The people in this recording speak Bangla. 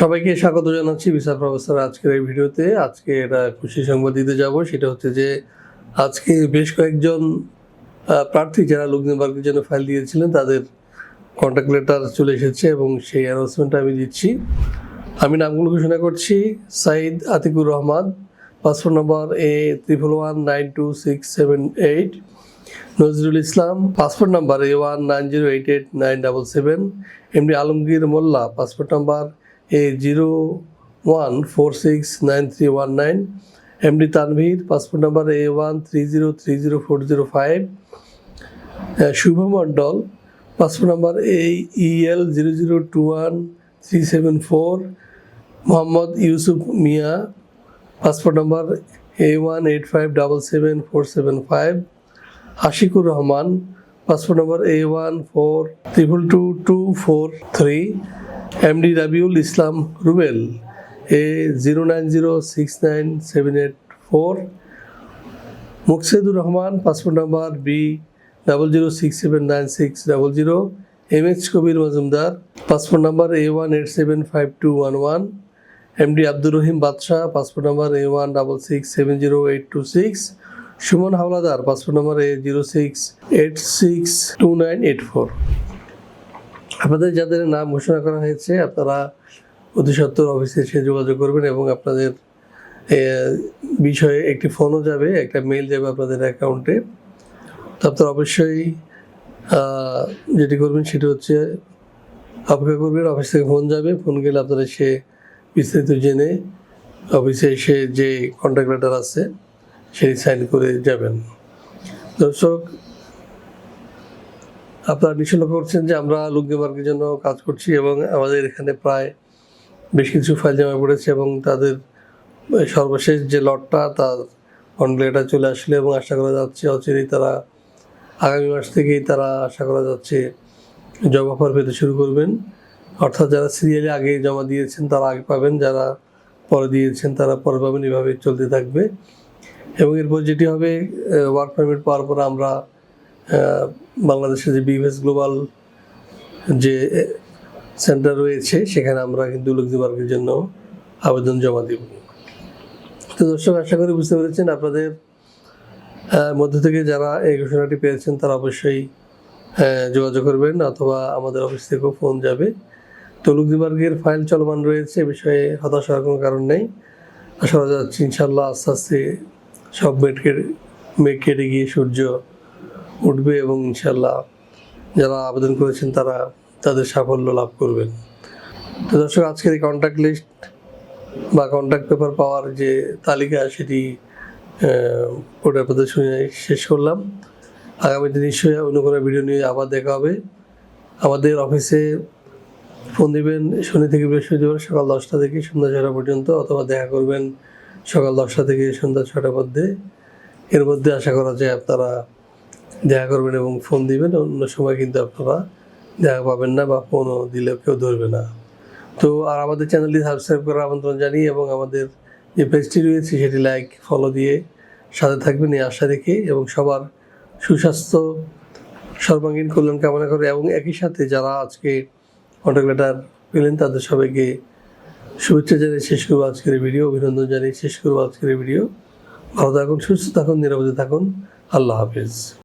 সবাইকে স্বাগত জানাচ্ছি বিচার প্রফেসর আজকের এই ভিডিওতে। আজকে এটা খুশি সংবাদ দিতে যাব, সেটা হচ্ছে যে আজকে বেশ কয়েকজন প্রার্থী যারা লুকজেমবার্গের জন্য ফাইল দিয়েছিলেন, তাদের কন্ট্যাক্ট লেটার চলে এসেছে এবং সেই অ্যানাউন্সমেন্টটা আমি দিচ্ছি। আমি নামগুলো ঘোষণা করছি, Saeed Atiqur Rahman, passport number A triple one nine two six seven eight Nazrul Islam, passport number A one nine zero eight eight nine double seven MD Alamgir Molla, passport number A zero one four six nine three one nine MD Tanvir passport number A one three zero three zero four zero five Shuvo Mondal passport number A EL zero zero two one three seven four Mohammad Yusuf Mia passport number A one eight five double seven four seven five Ashiqur Rahman passport number A one four triple two two four three MD Rabiul Islam Rubel A zero nine zero six nine seven eight four Muksedur Rahman passport number B double zero six seven nine six double zero M H Kabir Majumder passport number A one eight seven five two one one MD Abdur Rahim Badshah passport number A one double six seven zero eight two six Sumon Howlader passport number A zero six eight six two nine eight four আপনাদের যাদের নাম ঘোষণা করা হয়েছে, আপনারা অতি সত্তর অফিসে এসে যোগাযোগ করবেন এবং আপনাদের বিষয়ে একটি ফোনও যাবে, একটা মেল যাবে আপনাদের অ্যাকাউন্টে। তো আপনারা অবশ্যই যেটি করবেন সেটি হচ্ছে অপেক্ষা করবেন, অফিস থেকে ফোন যাবে, ফোন গেলে আপনারা সে বিস্তারিত জেনে অফিসে এসে যে কন্ট্যাক্ট লেটার আছে, সেটি সাইন করে যাবেন। দর্শক আপনারা নিশ্চয় লক্ষ্য করছেন যে আমরা লুকদেমার্কের জন্য কাজ করছি এবং আমাদের এখানে প্রায় বেশ কিছু ফাইল জমা পড়েছে এবং তাদের সর্বশেষ যে লটটা তার কনপ্লেটা চলে আসলে এবং আশা করা যাচ্ছে অচিরেই তারা আগামী মাস থেকেই তারা আশা করা যাচ্ছে জব অফার পেতে শুরু করবেন। অর্থাৎ যারা সিরিয়ালে আগে জমা দিয়েছেন তারা আগে পাবেন, যারা পরে দিয়েছেন তারা পরে পাবেন, এভাবে চলতে থাকবে। এবং এরপর যেটি হবে ওয়ার্ক পারমিট পাওয়ার পর আমরা বাংলাদেশে যে বিএস গ্লোবাল যে সেন্টার রয়েছে, সেখানে আমরা কিন্তু লুকজিমার্কের জন্য আবেদন জমা দিব। তো দর্শক, আশা করি বুঝতে পেরেছেন, আপনাদের মধ্য থেকে যারা এই ঘোষণাটি পেয়েছেন, তারা অবশ্যই যোগাযোগ করবেন অথবা আমাদের অফিস থেকেও ফোন যাবে। তো লুকজিমার্গের ফাইল চলমান রয়েছে, এ বিষয়ে হতাশ হওয়ার কোনো কারণ নেই। আশা করা যাচ্ছে ইনশাল্লাহ আস্তে আস্তে সব মেট কেটে মেঘ কেটে গিয়ে সূর্য উঠবে এবং ইনশাল্লাহ যারা আবেদন করেছেন তারা তাদের সাফল্য লাভ করবেন। তো দর্শক, আজকের এই কন্ট্যাক্ট লিস্ট বা কন্ট্যাক্ট পেপার পাওয়ার যে তালিকা সেটি ওটা আপনাদের শুনে শেষ করলাম। আগামী আগামীতে নিশ্চয়ই অন্য কোনো ভিডিও নিয়ে আবার দেখা হবে। আমাদের অফিসে ফোন দিবেন, শনি থেকে বৃহস্পতিবার সকাল দশটা থেকে সন্ধ্যা ছটা পর্যন্ত অথবা দেখা করবেন সকাল দশটা থেকে সন্ধ্যা ছটার মধ্যে এর মধ্যে আশা করা যায় আপনারা দেখা করবেন এবং ফোন দিবেন, অন্য সময় কিন্তু আপনারা দেখা পাবেন না বা ফোনও দিলেও কেউ ধরবে না। তো আর আমাদের চ্যানেলটি সাবস্ক্রাইব করার আমন্ত্রণ জানিয়ে এবং আমাদের যে পেজটি রয়েছে সেটি লাইক ফলো দিয়ে সাথে থাকবেন এই আশা রেখে এবং সবার সুস্বাস্থ্য, সর্বাঙ্গীন কল্যাণ কামনা করে এবং একই সাথে যারা আজকে কন্ট্যাক্ট লেটার পেলেন তাদের সবাইকে শুভেচ্ছা জানিয়ে শেষ করব আজকের ভিডিও অভিনন্দন জানিয়ে শেষ করব আজকের ভিডিও ভালো থাকুন, সুস্থ থাকুন, নিরাপদে থাকুন। আল্লাহ হাফিজ।